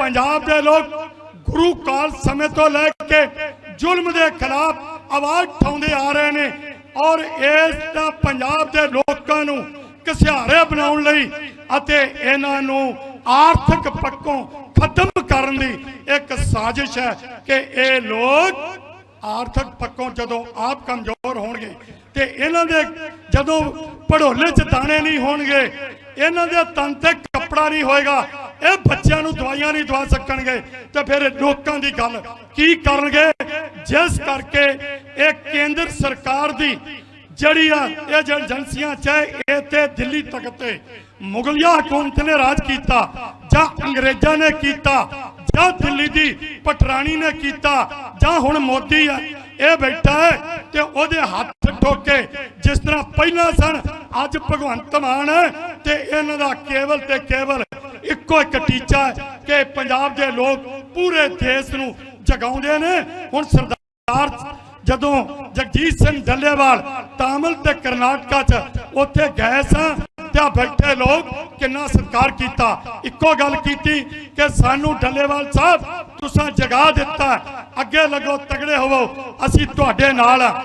ਪੰਜਾਬ ਦੇ ਲੋਕ ਗੁਰੂ ਕਾਲ ਸਮੇਂ ਤੋਂ ਲੈ ਕੇ ਜ਼ੁਲਮ ਦੇ ਖਿਲਾਫ ਆਵਾਜ਼ ਉਠਾਉਂਦੇ ਆ ਰਹੇ ਨੇ ਔਰ ਇਸ ਦਾ ਪੰਜਾਬ ਦੇ ਲੋਕਾਂ ਨੂੰ ਘਸਿਆਰੇ ਬਣਾਉਣ ਲਈ ਅਤੇ ਇਹਨਾਂ ਨੂੰ ਆਰਥਿਕ ਪੱਖੋਂ ਖਤਮ ਕਰਨ ਦੀ ਇੱਕ ਸਾਜ਼ਿਸ਼ ਹੈ ਕਿ ਇਹ ਲੋਕ ਆਰਥਿਕ ਪੱਖੋਂ ਜਦੋਂ ਆਪ ਕਮਜ਼ੋਰ ਹੋਣਗੇ ਤੇ ਇਹਨਾਂ ਦੇ ਜਦੋਂ ਪੜੋਲੇ ਚ ਦਾਣੇ ਨਹੀਂ ਹੋਣਗੇ, ਇਹਨਾਂ ਦੇ ਤਨ ਤੇ ਕੱਪੜਾ ਨਹੀਂ ਹੋਏਗਾ ਇਹ ਬੱਚਿਆਂ ਨੂੰ ਦਵਾਈਆਂ ਨਹੀਂ ਦਵਾ ਸਕਣਗੇ, ਤੇ ਫਿਰ ਲੋਕਾਂ ਦੀ ਗੱਲ ਕੀ ਕਰਨਗੇ? ਜਿਸ ਕਰਕੇ ਇਹ ਕੇਂਦਰ ਸਰਕਾਰ ਦੀ ਜਿਹੜੀ ਆ, ਇਹ ਜਿਹੜੀ ਏਜੰਸੀਆਂ ਚਾਹੇ ਇੱਥੇ ਦਿੱਲੀ ਤੱਕ ਤੇ ਮੁਗਲਿਆ ਹਕੂਮਤ ਨੇ ਰਾਜ ਕੀਤਾ, ਜਾਂ ਅੰਗਰੇਜ਼ਾਂ ਨੇ ਕੀਤਾ, ਜਾਂ ਦਿੱਲੀ ਦੀ ਪਟਰਾਣੀ ਨੇ ਕੀਤਾ, ਜਾਂ ਹੁਣ ਮੋਦੀ ਆ, ਇਹ ਬੈਠਾ ਹੈ ਤੇ ਉਹਦੇ ਹੱਥ ਠੋਕੇ, ਜਿਸ ਤਰ੍ਹਾਂ ਪਹਿਲਾਂ ਸਨ, ਅੱਜ ਭਗਵੰਤ ਮਾਨ ਤੇ ਇਹਨਾਂ ਦਾ ਕੇਵਲ ਤੇ ਕੇਵਲ ਇੱਕੋ ਇੱਕ ਟੀਚਾ ਹੈ ਕਿ ਪੰਜਾਬ ਦੇ ਲੋਕ ਪੂਰੇ ਦੇਸ਼ ਨੂੰ ਜਗਾਉਂਦੇ ਨੇ। ਹੁਣ ਸਰਦਾਰ ਜਦੋਂ ਜਗਜੀਤ ਸਿੰਘ ਡੱਲੇਵਾਲ ਤਾਮਿਲ ਤੇ ਕਰਨਾਟਕਾ ਚ ਉੱਥੇ ਗਏ ਸਾਂ, ਤੇ ਬੈਠੇ ਲੋਕ ਕਿੰਨਾ ਸਤਿਕਾਰ ਕੀਤਾ। ਇੱਕੋ ਗੱਲ ਕੀਤੀ ਕਿ ਸਾਨੂੰ ਡੱਲੇਵਾਲ ਸਾਹਿਬ, ਤੁਸੀਂ ਜਗਾ ਦਿੱਤਾ, ਅੱਗੇ ਲੱਗੋ ਤਗੜੇ ਹੋਵੋ, ਅਸੀਂ ਤੁਹਾਡੇ ਨਾਲ ਆ।